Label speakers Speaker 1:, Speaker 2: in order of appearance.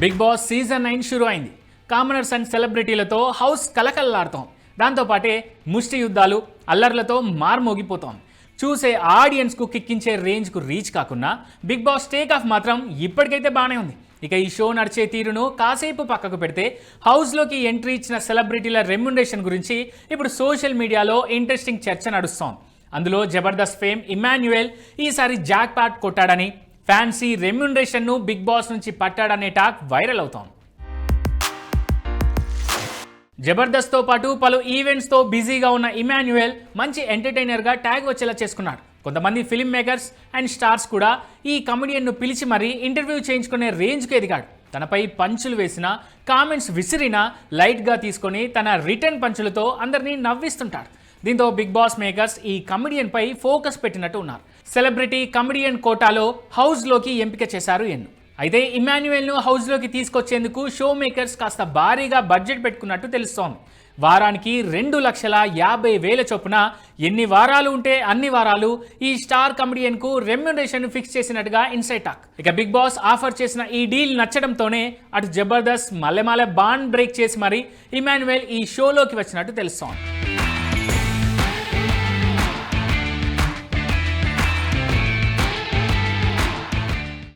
Speaker 1: Big boss season nine షురు అయింది commoners and సెలబ్రిటీలతో హౌస్ కలకల్లాడుతోం దాంతోపాటే ముష్టి యుద్ధాలు అల్లర్లతో మార్మోగిపోతాం చూసే ఆడియన్స్కు కిక్కించే రేంజ్కు రీచ్ కాకుండా బిగ్ బాస్ టేక్ ఆఫ్ మాత్రం ఇప్పటికైతే బాగానే ఉంది. ఇక ఈ షో నడిచే తీరును కాసేపు పక్కకు పెడితే హౌస్లోకి ఎంట్రీ ఇచ్చిన సెలబ్రిటీల రెమ్యునరేషన్ గురించి ఇప్పుడు సోషల్ మీడియాలో ఇంట్రెస్టింగ్ చర్చ నడుస్తోంది. అందులో జబర్దస్త్ ఫేమ్ ఇమాన్యుయల్ ఈసారి జాక్ పాట్ కొట్టాడని ఫ్యాన్సీ రెమ్యునరేషన్ను బిగ్ బాస్ నుంచి పట్టాడనే టాక్ వైరల్ అవుతోంది. జబర్దస్త్తో పాటు పలు ఈవెంట్స్తో బిజీగా ఉన్న ఇమాన్యుయల్ మంచి ఎంటర్టైనర్గా ట్యాగ్ వచ్చేలా చేసుకున్నాడు. కొంతమంది ఫిల్మ్ మేకర్స్ అండ్ స్టార్స్ కూడా ఈ కమెడియన్ను పిలిచి మరీ ఇంటర్వ్యూ చేయించుకునే రేంజ్కి ఎదిగాడు. తనపై పంచులు వేసిన కామెంట్స్ విసిరినా లైట్గా తీసుకొని తన రిటర్న్ పంచులతో అందరినీ నవ్విస్తుంటాడు. దీంతో బిగ్ బాస్ మేకర్స్ ఈ కమెడియన్పై ఫోకస్ పెట్టినట్టు ఉన్నారు. సెలబ్రిటీ కమెడియన్ కోటాలో హౌస్లోకి ఎంపిక చేశారు ఎన్ను. అయితే ఇమాన్యుయల్ను హౌస్లోకి తీసుకొచ్చేందుకు షో మేకర్స్ కాస్త భారీగా బడ్జెట్ పెట్టుకున్నట్టు తెలుస్తోంది. వారానికి రెండు లక్షల యాభై వేల చొప్పున ఎన్ని వారాలు ఉంటే అన్ని వారాలు ఈ స్టార్ కమెడియన్కు రెమ్యునరేషన్ ఫిక్స్ చేసినట్టుగా ఇన్సైట్ టాక్. ఇక బిగ్ బాస్ ఆఫర్ చేసిన ఈ డీల్ నచ్చడంతోనే అటు జబర్దస్త్ మల్లెమాల బాండ్ బ్రేక్ చేసి మరి ఇమాన్యుయల్ ఈ షోలోకి వచ్చినట్టు తెలుస్తోంది.